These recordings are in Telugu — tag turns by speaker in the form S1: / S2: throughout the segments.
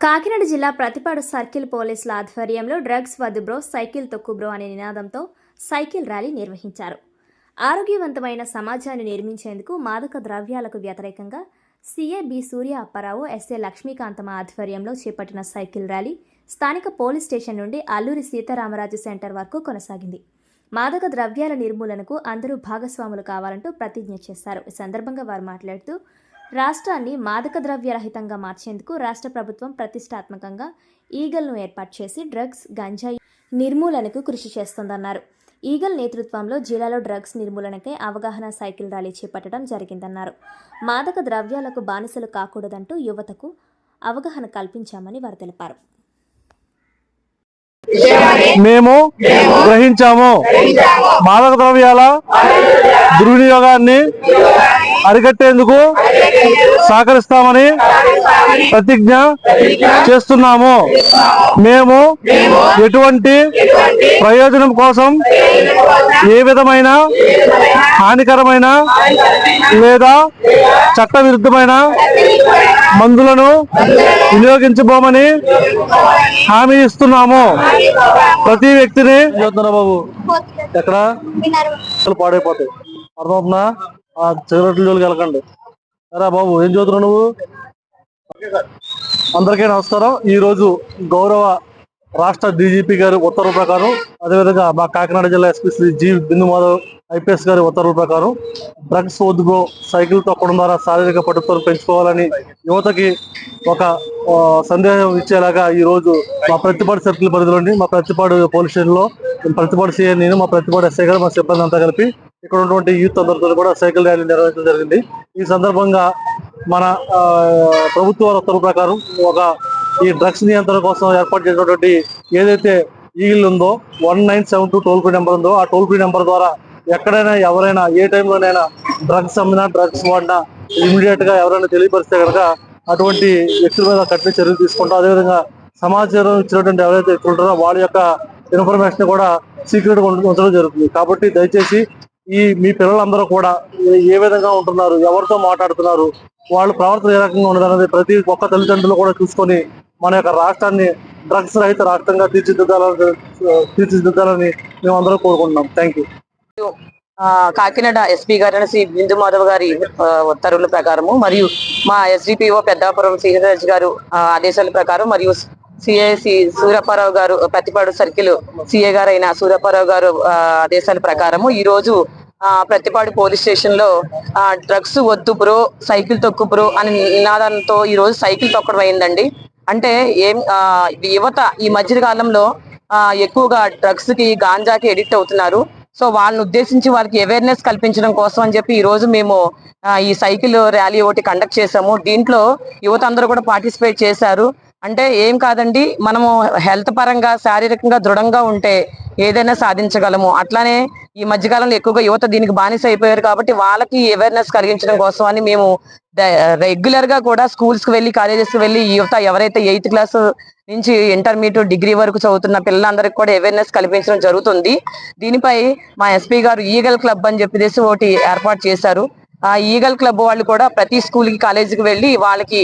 S1: కాకినాడ జిల్లా ప్రతిపాడు సర్కిల్ పోలీసుల ఆధ్వర్యంలో డ్రగ్స్ వద్దు బ్రో సైకిల్ తొక్కు బ్రో అనే నినాదంతో సైకిల్ ర్యాలీ నిర్వహించారు. ఆరోగ్యవంతమైన సమాజాన్ని నిర్మించేందుకు మాదక ద్రవ్యాలకు వ్యతిరేకంగా CA B Surya Apparao SA Lakshmikanthamma ఆధ్వర్యంలో చేపట్టిన సైకిల్ ర్యాలీ స్థానిక పోలీస్ స్టేషన్ నుండి అల్లూరి సీతారామరాజు సెంటర్ వరకు కొనసాగింది. మాదక ద్రవ్యాల నిర్మూలనకు అందరూ భాగస్వాములు కావాలంటూ ప్రతిజ్ఞ చేశారు. ఈ సందర్భంగా వారు మాట్లాడుతూ రాష్ట్రాన్ని మాదక ద్రవ్య రహితంగా మార్చేందుకు రాష్ట్ర ప్రభుత్వం ప్రతిష్టాత్మకంగా ఈగల్ను ఏర్పాటు చేసి డ్రగ్స్ గంజాయి నిర్మూలనకు కృషి చేస్తోందన్నారు. ఈగల్ నేతృత్వంలో జిల్లాలో డ్రగ్స్ నిర్మూలనకై అవగాహన సైకిల్ ర్యాలీ చేపట్టడం జరిగిందన్నారు. మాదక ద్రవ్యాలకు బానిసలు కాకూడదంటూ యువతకు అవగాహన కల్పించామని వారు తెలిపారు.
S2: మేము గ్రహించాము. మాదక ద్రవ్యాల దుర్వినియోగాన్ని అరికట్టేందుకు సహకరిస్తామని ప్రతిజ్ఞ చేస్తున్నాము. మేము ఎటువంటి ప్రయోజనం కోసం ఏ విధమైన హానికరమైన లేదా చట్టవిరుద్ధమైన మందులను వినియోగించబోమని హామీ ఇస్తున్నాము. ప్రతి వ్యక్తిని బాబు? ఎక్కడ? అసలు పాడైపోతాయి. అర్థమవుతుందా ఆ సిగరెట్ల జోలికి వెళ్ళకండి. అరే బాబు. ఏం చదువుతున్నావు నువ్వు? అందరికీ నమస్కారం. ఈ రోజు గౌరవ రాష్ట్ర డీజీపీ గారి ఉత్తర్వుల ప్రకారం అదేవిధంగా మా కాకినాడ జిల్లా SP Shri G Bindu Madhav IPS గారి ఉత్తర్వుల ప్రకారం డ్రగ్స్ వద్దుగో సైకిల్ తొక్కడం ద్వారా శారీరక పట్టుదలను పెంచుకోవాలని యువతకి ఒక సందేహం ఇచ్చేలాగా ఈ రోజు మా ప్రతిపాడు సర్కిల్ పరిధిలోని మా ప్రతిపాడు పోలీస్ స్టేషన్లో ప్రతిపాడు సీఎం నేను మా ప్రతిపాడు ఎస్ఐ గారు మా సిబ్బంది అంతా కలిపి ఇక్కడ ఉన్నటువంటి యూత్ అందరితో కూడా సైకిల్ ర్యాలీ నిర్వహించడం జరిగింది. ఈ సందర్భంగా మన ప్రభుత్వ ఉత్తర్వు ప్రకారం ఒక ఈ డ్రగ్స్ నియంత్రణ కోసం ఏర్పాటు చేసినటువంటి ఏదైతే ఈగిల్ ఉందో one nine seven two toll free number ఉందో ఆ టోల్ ఫ్రీ నెంబర్ ద్వారా ఎక్కడైనా ఎవరైనా ఏ టైంలోనైనా డ్రగ్స్ అమ్మినా డ్రగ్స్ వాడినా ఇమీడియట్గా ఎవరైనా తెలియపరిస్తే కనుక అటువంటి వ్యక్తుల మీద కఠిన చర్యలు తీసుకుంటాం అదేవిధంగా సమాచారం ఇచ్చినటువంటి ఎవరైతే వ్యక్తులు ఉంటారో వాళ్ళ యొక్క ఇన్ఫర్మేషన్ కూడా సీక్రెట్గా ఉంచడం జరుగుతుంది. కాబట్టి దయచేసి ఈ మీ పిల్లలందరూ కూడా ఏ- విధంగా ఉంటున్నారు? ఎవరితో మాట్లాడుతున్నారు? వాళ్ళ ప్రవర్తన ఏ రకంగా ఉన్నదనేది ప్రతి ఒక్క తల్లిదండ్రులు కూడా చూసుకొని మన యొక్క రాష్ట్రాన్ని డ్రగ్స్ రహిత రాష్ట్రంగా తీర్చిదిద్దాలని తీర్చిదిద్దాలని మేము అందరం కోరుకుంటున్నాం. థ్యాంక్ యూ
S3: కాకినాడ ఎస్పీ గారు శ్రీ బిందు మాధవ్ గారి ఉత్తర్వుల ప్రకారము మరియు మా ఎస్డిపిఓ పెద్దాపురం శ్రీహరాజ్ గారు ఆ, ఆదేశాల ప్రకారం మరియు సిఐసి సూర్యప్పారావు గారు ప్రతిపాడు సర్కిల్ సిఏ గారు అయిన గారు ఆ, ఆదేశాల ప్రకారము ఈ రోజు ఆ, ప్రతిపాడు పోలీస్ స్టేషన్లో డ్రగ్స్ వద్దు బ్రో సైకిల్ తొక్కు బ్రో అని నినాదంతో ఈ రోజు సైకిల్ తొక్కడం అయిందండి. అంటే ఏం యువత ఈ మధ్య కాలంలో ఆ, ఎక్కువగా డ్రగ్స్కి గాంజాకి ఎడిక్ట్ అవుతున్నారు. సో వాళ్ళని ఉద్దేశించి వాళ్ళకి అవేర్నెస్ కల్పించడం కోసం అని చెప్పి ఈ రోజు మేము ఈ సైకిల్ ర్యాలీ ఒకటి కండక్ట్ చేసాము దీంట్లో యువత అందరూ కూడా పార్టిసిపేట్ చేశారు. అంటే ఏం కాదండి మనము హెల్త్ పరంగా శారీరకంగా దృఢంగా ఉంటే ఏదైనా సాధించగలము. అట్లానే ఈ మధ్యకాలంలో ఎక్కువగా యువత దీనికి బానిస అయిపోయారు కాబట్టి వాళ్ళకి అవేర్నెస్ కలిగించడం కోసం అని మేము రెగ్యులర్గా కూడా స్కూల్స్కి వెళ్ళి కాలేజెస్కి వెళ్ళి యువత ఎవరైతే ఎయిత్ క్లాస్ నుంచి ఇంటర్మీడియట్ డిగ్రీ వరకు చదువుతున్న పిల్లలందరికీ కూడా అవేర్నెస్ కల్పించడం జరుగుతుంది. దీనిపై మా ఎస్పీ గారు ఈగల్ క్లబ్ అని చెప్పేసి ఒకటి ఏర్పాటు చేశారు. ఆ ఈగల్ క్లబ్ వాళ్ళు కూడా ప్రతి స్కూల్కి కాలేజీకి వెళ్ళి వాళ్ళకి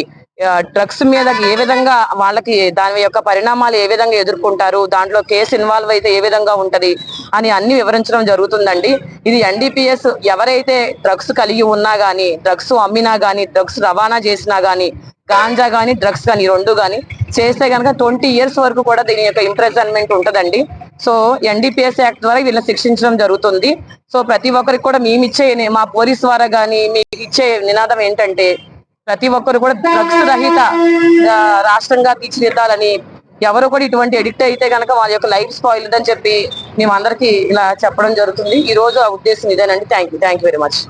S3: డ్రగ్స్ మీద ఏ విధంగా వాళ్ళకి దాని యొక్క పరిణామాలు ఏ విధంగా ఎదుర్కొంటారు? దాంట్లో కేసు ఇన్వాల్వ్ అయితే ఏ విధంగా ఉంటది? అని అన్ని వివరించడం జరుగుతుందండి. ఇది ఎన్డీపీఎస్ ఎవరైతే డ్రగ్స్ కలిగి ఉన్నా గానీ డ్రగ్స్ అమ్మినా గానీ డ్రగ్స్ రవాణా చేసినా గానీ గాంజా గానీ డ్రగ్స్ కానీ రెండు గానీ చేస్తే కనుక ట్వంటీ ఇయర్స్ వరకు కూడా దీని యొక్క ఇంప్రెజన్మెంట్ ఉంటదండి. సో ఎన్డీపీఎస్ యాక్ట్ ద్వారా వీళ్ళని శిక్షించడం జరుగుతుంది. సో ప్రతి ఒక్కరికి కూడా మేము మా పోలీస్ ద్వారా గానీ మీకు ఇచ్చే నినాదం ఏంటంటే ప్రతి ఒక్కరు కూడా డ్రగ్స్ రహిత రాష్ట్రంగా తీర్చిదిద్దాలని ఎవరు కూడా ఇటువంటి ఎడిక్ట్ అయితే కనుక వాళ్ళ యొక్క లైఫ్ స్పాయిల్ అని చెప్పి మేము అందరికీ ఇలా చెప్పడం జరుగుతుంది. ఈ రోజు ఆ ఉద్దేశం ఇదేనండి. Thank you. Thank you very much.